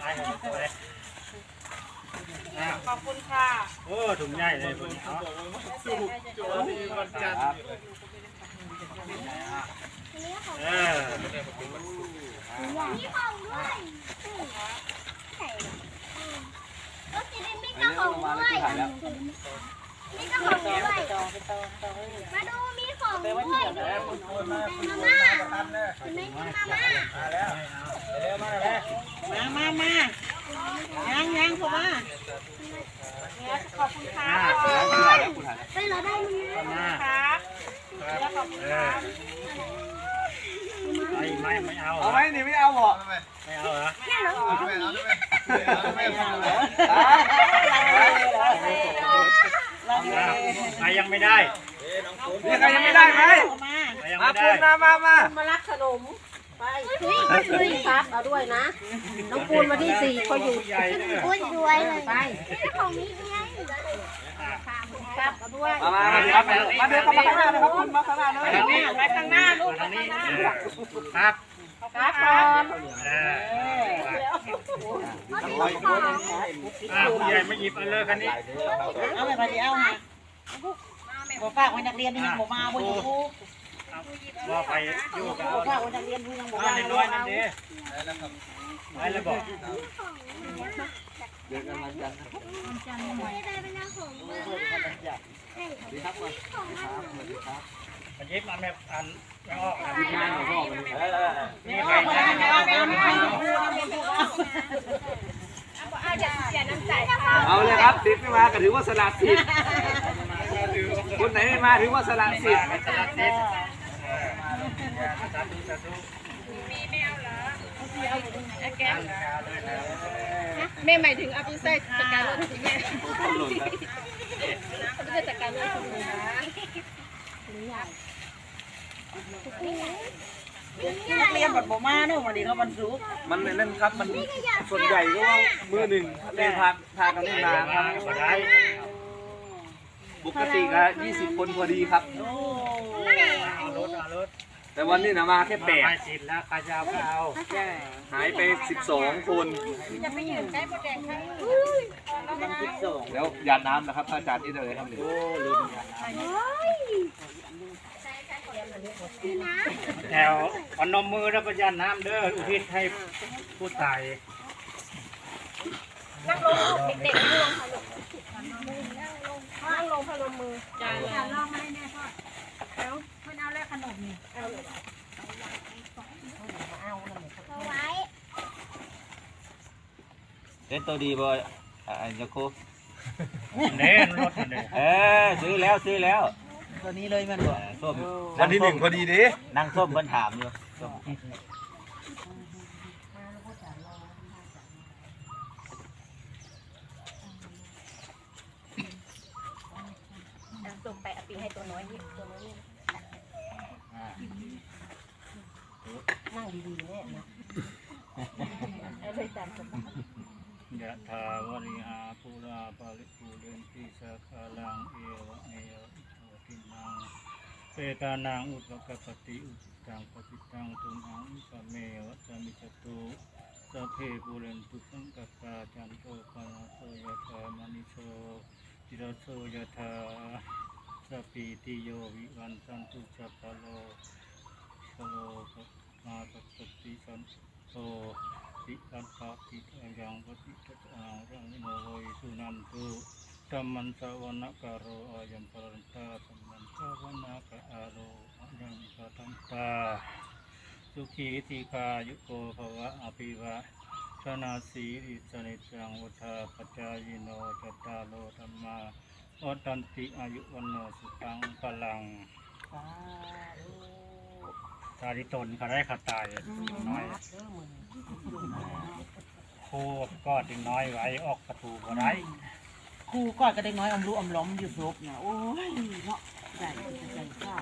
ไปไปอะขอบคุณค่ะโอ้ถุงใหญ่เลยคนนี้เนาะวันจันทร์เออมีของด้วยใส่รถจะได้มีกระของด้วยมีกระของด้วย มาดูมีของด้วยมาม่า มมีมาม่ามามามายังยังเข้ามาขอบคุณค่ะไปเราได้มึงนะมาครับขอบคุณเอค่ะอไม่ไม่ไม่เอาเอาไหมนี่ไม่เอาบ่ไม่เอาเหรอแค่เราเอาไหมเอาไหมเอาไหมเอาไหมใครยังไม่ได้ใครยังไม่ได้ไหม มาใครยังมาไม่ปูนมามามามารักขนมไปเฮ้ยเฮ้ยครับเอาด้วยนะ น้องปูนวันที่สี่เขาอยู่ผู้ใหญ่เนี่ยด้วยเลยไปของนี้ไงครับเอาด้วยมามามาครับมาเดินเข้ามาข้างหน้าเลยครับคุณมาข้างหน้าเลยทางนี้ไปข้างหน้าลูกทางนี้ครับครับครับเอออ่าผู้ใหญ่ม่หยิบเอาเลยคันนี้เอาไปพอดีเอามาบ่ฝากไว้นักเรียนนี่ยังบ่มาบ่อยู่ ว่าไปอยู่กับบ่ฝากไว้นักเรียนกูยังบ่บ้ามานน้อยนั่นเด้ไปแล้วบอกเดินกันวันจันทร์ไม่ได้เป็นของเมืองนะดีครับมาของมันมันยิบมาแม่อันยังออกอันงานของพ่อมันเออนี่ใครไม่นะเอาไม่เอาไม่เอาไม่เอาไม่เอาเอาเลยครับติดไม่มาก็ถือว่าสละสิทธิ์คนไหนไม่มาถือว่าสละสิทธิ์ แม่หมายถึงเอาไปใส่จัดการรถทีแม่หล่นครับไม่ได้จัดการรถทีนะนักเรียนบัดบ่มาเนอะวันนี้เขาวันศุกร์มันนั่นครับ มันส่วนใหญ่ก็ว่ามือหนึ่งเล่นพาพากันเล่นมาครับก็ได้ปกติก็20 คนพอดีครับ โอ้ เอารถเอารถแต่วันนี้นะมาแค่แปดไปสิทธิ์แล้วใครจะเอาก็เอาหายไป12คนวันที่สองแล้วยาน้ำนะครับอาจารย์ที่เลยทำหนึ่งแถวพนมมือแล้วประยานน้ำเด้ออุทิศให้ผู้ตายนั่งลงลูกเด็กๆนั่งลงค่ะลูกนั่งลงพนมมือ เอาเอาไว้เล่นตัวดีบ่อ่าจะโคเน้นรถเลยเออซื้อแล้วซื้อแล้วตัวนี้เลยมันบ่เออส้มวันที่หนึ่งพอดีดินั่งส้มเพิ่นถามอยู่ส้มส่งไปเอาปีให้ตัวน้อยนี่ตัวน้อยนี่ นั่งดีๆแน่นะเอาเลยตามสบายยะถาวริหาภูราปาริภูเรนติสาคาลังเอวะเมวะโตตินังเปตานังอุปกปปติอุปตังปฏิตังทุมังสเมวะสมิจตุสัพเพปุเรนตุสังกัปาจันโตปนะโสยะถามณิโชติรโสยะถา สพปีติโยวิวันสันตุสัพพโลสโลมาสติสันโตติสัพพะติยังปฏิจจารังโมโยสุนันตุสัมมันสวนะกะโรอายัมปรันตาสัมมันสวนะกะอาโรอายัมปรันตาสุขีติกายุโกภวะอภิวะชนะสีริสนิจังวุธาปจายโนจตาโลธรรมา วัตันติอายุวันโนสุตังพลังตาดิตนเขาได้ขาตายน้อยครูก็ดึงน้อยไว้ออกประตูบ่ได้ครูกอดก็ได้น้อยอมรู้อมล้อมอยู่ซุบนะโอ้ยเนาะใหญ่ใหญ่กล้า